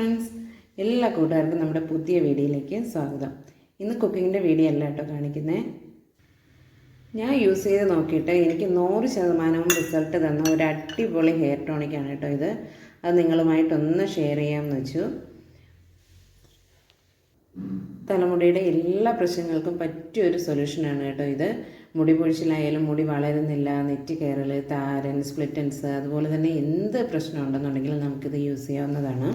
Friends എല്ലാ കൂട്ടുകാർക്കും നമ്മുടെ പുതിയ വീഡിയോയിലേക്ക് സ്വാഗതം. ഇന്ന് കുക്കിങ്ങിന്റെ വീഡിയോ അല്ല കേട്ടോ കാണിക്കുന്നത് ഞാൻ യൂസ് ചെയ്ത് നോക്കിയിട്ട് എനിക്ക് നൂറ് ശതമാനവും റിസൾട്ട് തന്ന ഒരു അടിപൊളി ഹെയർ ടോണിക്കാണ് കേട്ടോ ഇത്. അത് നിങ്ങളുമായിട്ടൊന്ന് ഷെയർ ചെയ്യാമെന്ന് വെച്ചു. തലമുടിയുടെ എല്ലാ പ്രശ്നങ്ങൾക്കും പറ്റിയ ഒരു സൊല്യൂഷനാണ് കേട്ടോ ഇത്. മുടി പൊഴിച്ചിലായാലും മുടി വളരുന്നില്ല നെറ്റ് കയറൽ താരൻ സ്പ്ലിറ്റൻസ് അതുപോലെ തന്നെ എന്ത് പ്രശ്നം ഉണ്ടെന്നുണ്ടെങ്കിലും നമുക്കിത് യൂസ് ചെയ്യാവുന്നതാണ്.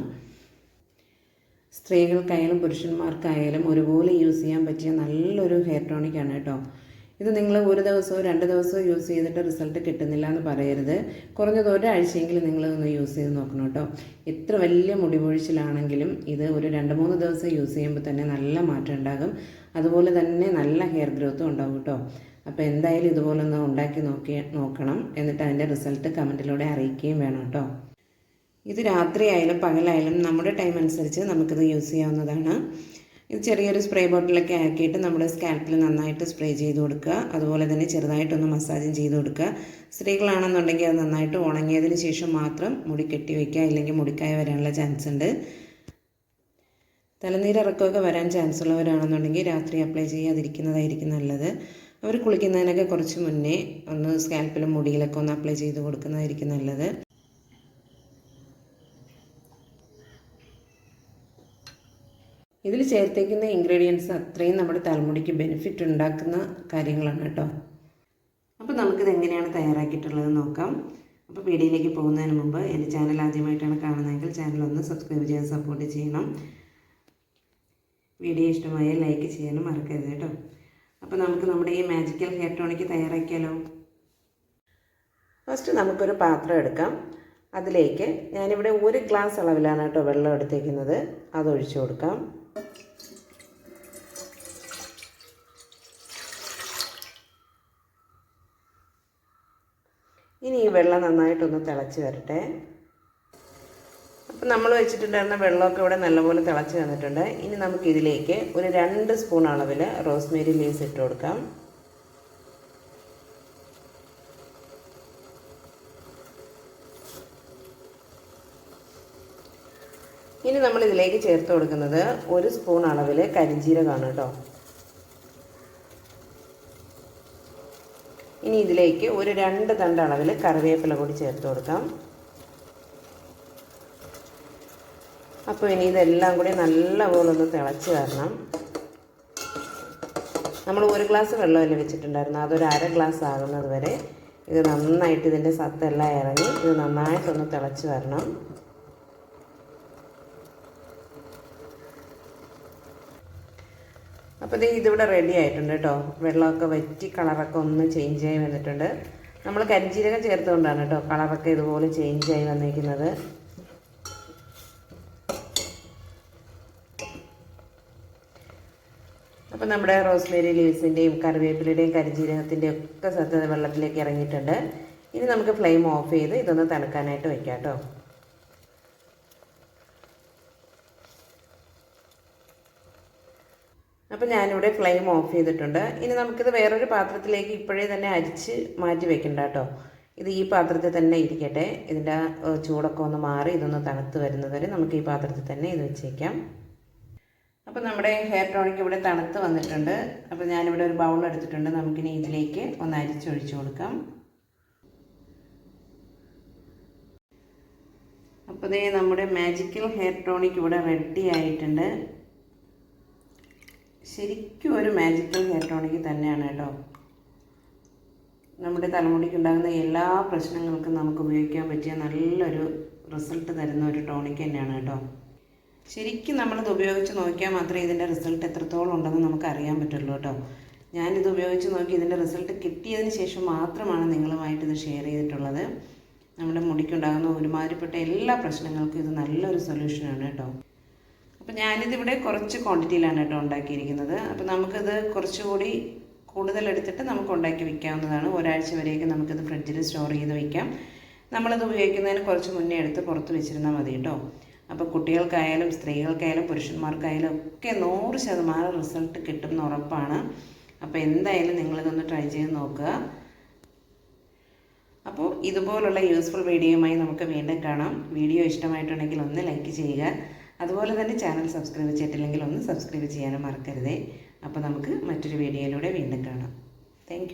സ്ത്രീകൾക്കായാലും പുരുഷന്മാർക്കായാലും ഒരുപോലെ യൂസ് ചെയ്യാൻ പറ്റിയ നല്ലൊരു ഹെയർ ടോണിക്കാണ് കേട്ടോ. ഇത് നിങ്ങൾ ഒരു ദിവസമോ രണ്ട് ദിവസമോ യൂസ് ചെയ്തിട്ട് റിസൾട്ട് കിട്ടുന്നില്ല എന്ന് പറയരുത്. കുറഞ്ഞത് ഒരാഴ്ചയെങ്കിലും നിങ്ങൾ ഒന്ന് യൂസ് ചെയ്ത് നോക്കണം കേട്ടോ. എത്ര വലിയ മുടിപൊഴിച്ചിലാണെങ്കിലും ഇത് ഒരു രണ്ട് മൂന്ന് ദിവസം യൂസ് ചെയ്യുമ്പോൾ തന്നെ നല്ല മാറ്റം ഉണ്ടാകും. അതുപോലെ തന്നെ നല്ല ഹെയർ ഗ്രോത്തും ഉണ്ടാകും കേട്ടോ. അപ്പോൾ എന്തായാലും ഇതുപോലൊന്ന് ഉണ്ടാക്കി നോക്കി നോക്കണം. എന്നിട്ട് അതിന്റെ റിസൾട്ട് കമന്റിലൂടെ അറിയിക്കുകയും വേണം കേട്ടോ. ഇത് രാത്രിയായാലും പകലായാലും നമ്മുടെ ടൈം അനുസരിച്ച് നമുക്കിത് യൂസ് ചെയ്യാവുന്നതാണ്. ഇത് ചെറിയൊരു സ്പ്രേ ബോട്ടിലൊക്കെ ആക്കിയിട്ട് നമ്മുടെ സ്കാൽപ്പിൽ നന്നായിട്ട് സ്പ്രേ ചെയ്ത് കൊടുക്കുക. അതുപോലെ തന്നെ ചെറുതായിട്ടൊന്ന് മസാജും ചെയ്ത് കൊടുക്കുക. സ്ത്രീകളാണെന്നുണ്ടെങ്കിൽ അത് നന്നായിട്ട് ഉണങ്ങിയതിന് ശേഷം മാത്രം മുടി കെട്ടി വയ്ക്കുക ഇല്ലെങ്കിൽ മുടിക്കായ വരാനുള്ള ചാൻസ് ഉണ്ട്. തലനീരിറക്കമൊക്കെ വരാൻ ചാൻസ് ഉള്ളവരാണെന്നുണ്ടെങ്കിൽ രാത്രി അപ്ലൈ ചെയ്യാതിരിക്കുന്നതായിരിക്കും നല്ലത്. അവർ കുളിക്കുന്നതിനൊക്കെ കുറച്ച് മുന്നേ ഒന്ന് സ്കാൽപ്പിലും മുടിയിലൊക്കെ ഒന്ന് അപ്ലൈ ചെയ്ത് കൊടുക്കുന്നതായിരിക്കും നല്ലത്. ഇതിൽ ചേർത്തേക്കുന്ന ഇൻഗ്രീഡിയൻസ് അത്രയും നമ്മുടെ തലമുടിക്ക് ബെനിഫിറ്റ് ഉണ്ടാക്കുന്ന കാര്യങ്ങളാണ് കേട്ടോ. അപ്പോൾ നമുക്കിത് എങ്ങനെയാണ് തയ്യാറാക്കിയിട്ടുള്ളത് നോക്കാം. അപ്പോൾ വീഡിയോയിലേക്ക് പോകുന്നതിന് മുമ്പ് എന്റെ ചാനൽ ആദ്യമായിട്ടാണ് കാണുന്നതെങ്കിൽ ചാനൽ ഒന്ന് സബ്സ്ക്രൈബ് ചെയ്ത് സപ്പോർട്ട് ചെയ്യണം. വീഡിയോ ഇഷ്ടമായ ലൈക്ക് ചെയ്യാനും മറക്കരുത് കേട്ടോ. അപ്പോൾ നമുക്ക് നമ്മുടെ ഈ മാജിക്കൽ ഹെയർ ടോണിക്ക് തയ്യാറാക്കിയാലോ? ഫസ്റ്റ് നമുക്കൊരു പാത്രം എടുക്കാം. അതിലേക്ക് ഞാനിവിടെ ഒരു ഗ്ലാസ് അളവിലാണ് കേട്ടോ വെള്ളം എടുത്തേക്കുന്നത്. അത് അതൊഴിച്ചു കൊടുക്കാം. ഇനി ഈ വെള്ളം നന്നായിട്ടൊന്ന് തിളച്ച് വരട്ടെ. അപ്പം നമ്മൾ വെച്ചിട്ടുണ്ടായിരുന്ന വെള്ളമൊക്കെ ഇവിടെ നല്ലപോലെ തിളച്ച് വന്നിട്ടുണ്ട്. ഇനി നമുക്കിതിലേക്ക് ഒരു രണ്ട് സ്പൂൺ അളവിൽ റോസ്മേരി ലീവ്സ് ഇട്ട് കൊടുക്കാം. ഇനി നമ്മൾ ഇതിലേക്ക് ചേർത്ത് കൊടുക്കുന്നത് ഒരു സ്പൂൺ അളവിൽ കരിഞ്ജീരകമാണ് കേട്ടോ. ഇനി ഇതിലേക്ക് ഒരു രണ്ട് തണ്ട് അളവിൽ കറിവേപ്പില കൂടി ചേർത്ത് കൊടുക്കാം. അപ്പോൾ ഇനി ഇതെല്ലാം കൂടി നല്ലപോലെ ഒന്ന് തിളച്ച് തരണം നമ്മൾ ഒരു ഗ്ലാസ് വെള്ളമല്ലേ വെച്ചിട്ടുണ്ടായിരുന്നു അതൊരു അര ഗ്ലാസ് ആകുന്നത് വരെ ഇത് നന്നായിട്ട് ഇതിന്റെ സത്തെല്ലാം ഇറങ്ങി ഇത് നന്നായിട്ടൊന്ന് തിളച്ച് വരണം. അപ്പോൾ ഇത് ഇതിവിടെ റെഡി ആയിട്ടുണ്ട് കേട്ടോ. വെള്ളമൊക്കെ വറ്റി കളറൊക്കെ ഒന്ന് ചേഞ്ച് ആയി വന്നിട്ടുണ്ട്. നമ്മൾ കരിഞ്ചീരകം ചേർത്തുകൊണ്ടാണ് കേട്ടോ കളറൊക്കെ ഇതുപോലെ ചേഞ്ച് ആയി വന്നിരിക്കുന്നത്. അപ്പോൾ നമ്മുടെ റോസ്മേരി ലീവ്സിന്റെയും കറിവേപ്പിലയുടെയും കരിജീരകത്തിന്റെയും ഒക്കെ സത്തത വെള്ളത്തിലേക്ക് ഇറങ്ങിയിട്ടുണ്ട്. ഇനി നമുക്ക് ഫ്ലെയിം ഓഫ് ചെയ്ത് ഇതൊന്ന് തണുക്കാനായിട്ട് വെക്കാം കേട്ടോ. അപ്പോൾ ഞാനിവിടെ ഫ്ലെയിം ഓഫ് ചെയ്തിട്ടുണ്ട്. ഇനി നമുക്കിത് വേറൊരു പാത്രത്തിലേക്ക് ഇപ്പോഴേ തന്നെ അരിച്ച് മാറ്റി വെക്കണ്ട കേട്ടോ. ഇത് ഈ പാത്രത്തിൽ തന്നെ ഇരിക്കട്ടെ. ഇതിന്റെ ചൂടൊക്കെ ഒന്ന് മാറി ഇതൊന്ന് തണുത്ത് വരുന്നതുവരെ നമുക്ക് ഈ പാത്രത്തിൽ തന്നെ ഇത് വെച്ചേക്കാം. അപ്പോൾ നമ്മുടെ ഹെയർ ടോണിക്ക് ഇവിടെ തണുത്ത് വന്നിട്ടുണ്ട്. അപ്പോൾ ഞാനിവിടെ ഒരു ബൗൾ എടുത്തിട്ടുണ്ട്. നമുക്കിനി ഇതിലേക്ക് ഒന്ന് അരിച്ചൊഴിച്ച് കൊടുക്കാം. അപ്പോൾ ഇതേ നമ്മുടെ മാജിക്കൽ ഹെയർ ടോണിക്ക് ഇവിടെ റെഡി ആയിട്ടുണ്ട്. ശരിക്കും ഒരു മാജിക്കൽ ഹെയർ ടോണിക്ക് തന്നെയാണ് കേട്ടോ. നമ്മുടെ തലമുടിക്ക് ഉണ്ടാകുന്ന എല്ലാ പ്രശ്നങ്ങൾക്കും നമുക്ക് ഉപയോഗിക്കാൻ പറ്റിയ നല്ലൊരു റിസൾട്ട് തരുന്ന ഒരു ടോണിക് തന്നെയാണ് കേട്ടോ. ശരിക്കും നമ്മളിത് ഉപയോഗിച്ച് നോക്കിയാൽ മാത്രമേ ഇതിന്റെ റിസൾട്ട് എത്രത്തോളം ഉണ്ടെന്ന് നമുക്ക് അറിയാൻ പറ്റുള്ളൂ കേട്ടോ. ഞാനിത് ഉപയോഗിച്ച് നോക്കി ഇതിന്റെ റിസൾട്ട് കിട്ടിയതിന് ശേഷം മാത്രമാണ് നിങ്ങളുമായിട്ട് ഇത് ഷെയർ ചെയ്തിട്ടുള്ളത്. നമ്മുടെ മുടിക്കുണ്ടാകുന്ന ഒരുമാതിരിപ്പെട്ട എല്ലാ പ്രശ്നങ്ങൾക്കും ഇത് നല്ലൊരു സൊല്യൂഷനാണ് കേട്ടോ. അപ്പോൾ ഞാനിതിവിടെ കുറച്ച് ക്വാണ്ടിറ്റിയിലാണ് കേട്ടോ ഉണ്ടാക്കിയിരിക്കുന്നത്. അപ്പം നമുക്കിത് കുറച്ചുകൂടി കൂടുതൽ എടുത്തിട്ട് നമുക്ക് ഉണ്ടാക്കി വയ്ക്കാവുന്നതാണ് ഒരാഴ്ച വരെയൊക്കെ നമുക്കിത് ഫ്രിഡ്ജിൽ സ്റ്റോർ ചെയ്ത് വയ്ക്കാം നമ്മളത് ഉപയോഗിക്കുന്നതിന് കുറച്ച് മുന്നേ എടുത്ത് പുറത്ത് വെച്ചിരുന്നാൽ മതി കേട്ടോ. അപ്പോൾ കുട്ടികൾക്കായാലും സ്ത്രീകൾക്കായാലും പുരുഷന്മാർക്കായാലും ഒക്കെ നൂറ് ശതമാനം റിസൾട്ട് കിട്ടുമെന്ന് ഉറപ്പാണ്. അപ്പോൾ എന്തായാലും നിങ്ങളിതൊന്ന് ട്രൈ ചെയ്ത് നോക്കുക. അപ്പോൾ ഇതുപോലുള്ള യൂസ്ഫുൾ വീഡിയോയുമായി നമുക്ക് വീണ്ടും കാണാം. വീഡിയോ ഇഷ്ടമായിട്ടുണ്ടെങ്കിൽ ഒന്ന് ലൈക്ക് ചെയ്യുക. അതുപോലെ തന്നെ ചാനൽ സബ്സ്ക്രൈബ് ചെയ്തിട്ടില്ലെങ്കിൽ ഒന്ന് സബ്സ്ക്രൈബ് ചെയ്യാനും മറക്കരുതേ. അപ്പോൾ നമുക്ക് മറ്റൊരു വീഡിയോയിലൂടെ വീണ്ടും കാണാം. താങ്ക്